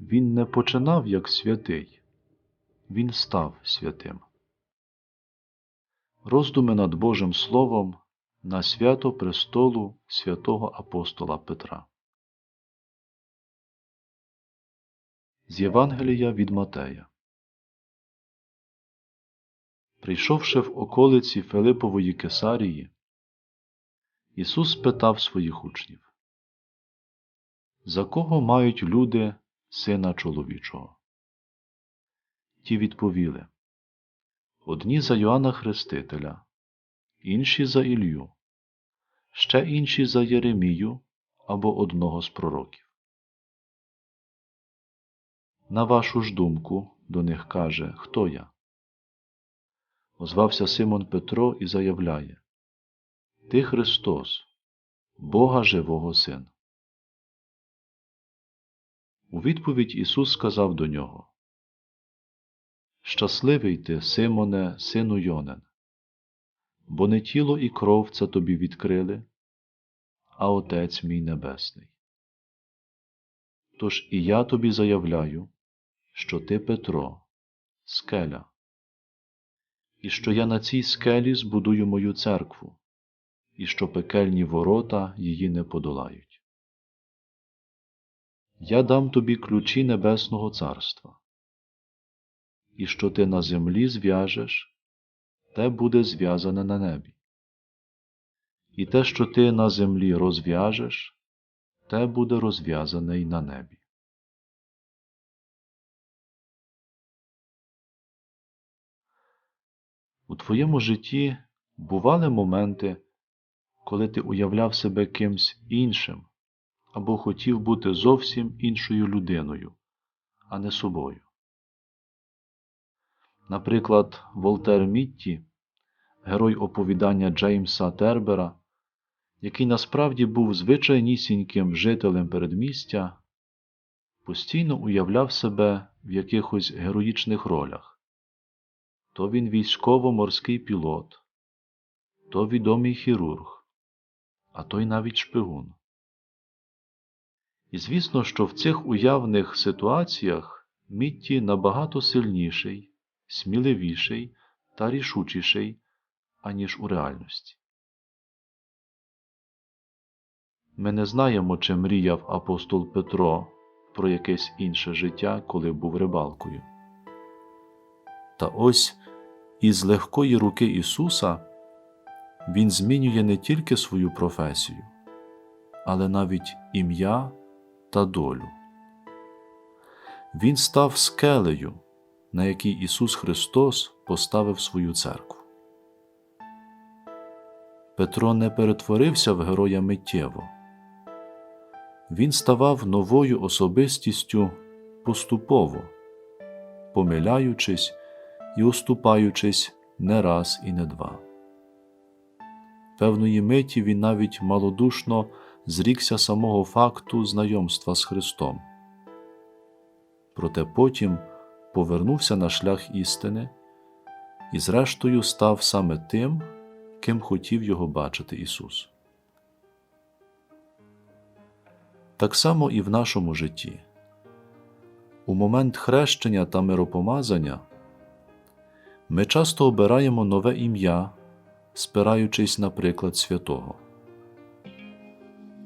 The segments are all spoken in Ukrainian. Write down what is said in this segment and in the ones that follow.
Він не починав як святий, він став святим. Роздуми над Божим Словом на свято престолу святого апостола Петра. З Євангелія від Матея. Прийшовши в околиці Филипової Кесарії, Ісус спитав своїх учнів За кого мають люди сина чоловічого? Ті відповіли Одні за Йоанна Хрестителя, інші за Ілью, ще інші за Єремію або одного з пророків. На вашу ж думку, до них каже, хто я? Озвався Симон Петро і заявляє Ти Христос, Бога живого Син. У відповідь Ісус сказав до нього Щасливий ти, Симоне, сину Йонен, бо не тіло і кров це тобі відкрили, а Отець мій Небесний. Тож і я тобі заявляю, що ти Петро, скеля, і що я на цій скелі збудую мою церкву, і що пекельні ворота її не подолають. Я дам тобі ключі Небесного Царства, і що ти на землі зв'яжеш, те буде зв'язане на небі, і те, що ти на землі розв'яжеш, те буде розв'язане й на небі. У твоєму житті бували моменти, коли ти уявляв себе кимсь іншим або хотів бути зовсім іншою людиною, а не собою. Наприклад, Волтер Мітті, герой оповідання Джеймса Тербера, який насправді був звичайнісіньким жителем передмістя, постійно уявляв себе в якихось героїчних ролях. То він військово-морський пілот, то відомий хірург, а то й навіть шпигун. І звісно, що в цих уявних ситуаціях Мітті набагато сильніший, сміливіший та рішучіший, аніж у реальності. Ми не знаємо, чи мріяв апостол Петро про якесь інше життя, коли був рибалкою. Та ось із легкої руки Ісуса Він змінює не тільки свою професію, але навіть ім'я та долю. Він став скелею, на якій Ісус Христос поставив свою церкву. Петро не перетворився в героя миттєво. Він ставав новою особистістю поступово, помиляючись і оступаючись не раз і не два. Певної миті він навіть малодушно зрікся самого факту знайомства з Христом. Проте потім повернувся на шлях істини і, зрештою, став саме тим, ким хотів його бачити Ісус. Так само і в нашому житті. У момент хрещення та миропомазання ми часто обираємо нове ім'я, спираючись на приклад святого.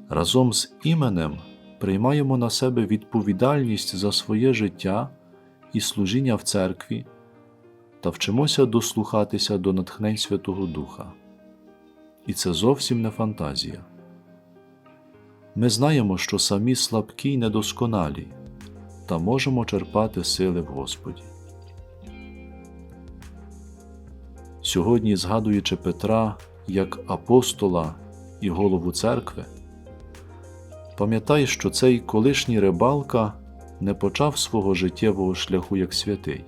Разом з іменем приймаємо на себе відповідальність за своє життя і служіння в церкві та вчимося дослухатися до натхнень Святого Духа. І це зовсім не фантазія. Ми знаємо, що самі слабкі й недосконалі, та можемо черпати сили в Господі. Сьогодні, згадуючи Петра як апостола і голову церкви, пам'ятай, що цей колишній рибалка не почав свого життєвого шляху як святий,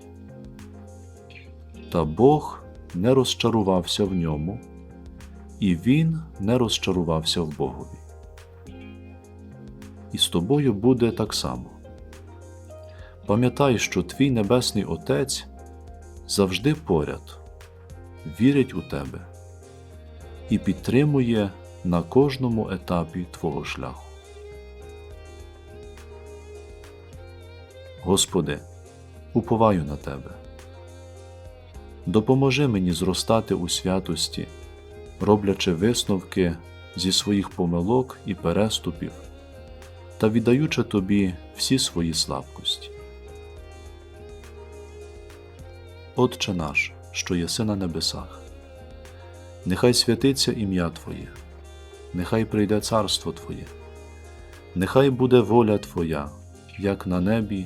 та Бог не розчарувався в ньому, і Він не розчарувався в Богові. І з тобою буде так само. Пам'ятай, що твій Небесний Отець завжди поряд вірить у тебе і підтримує на кожному етапі твого шляху. Господи, уповаю на Тебе. Допоможи мені зростати у святості, роблячи висновки зі своїх помилок і переступів та віддаючи Тобі всі свої слабкості. Отче наш, що єси на небесах, нехай святиться ім'я Твоє, нехай прийде царство Твоє, нехай буде воля Твоя, як на небі,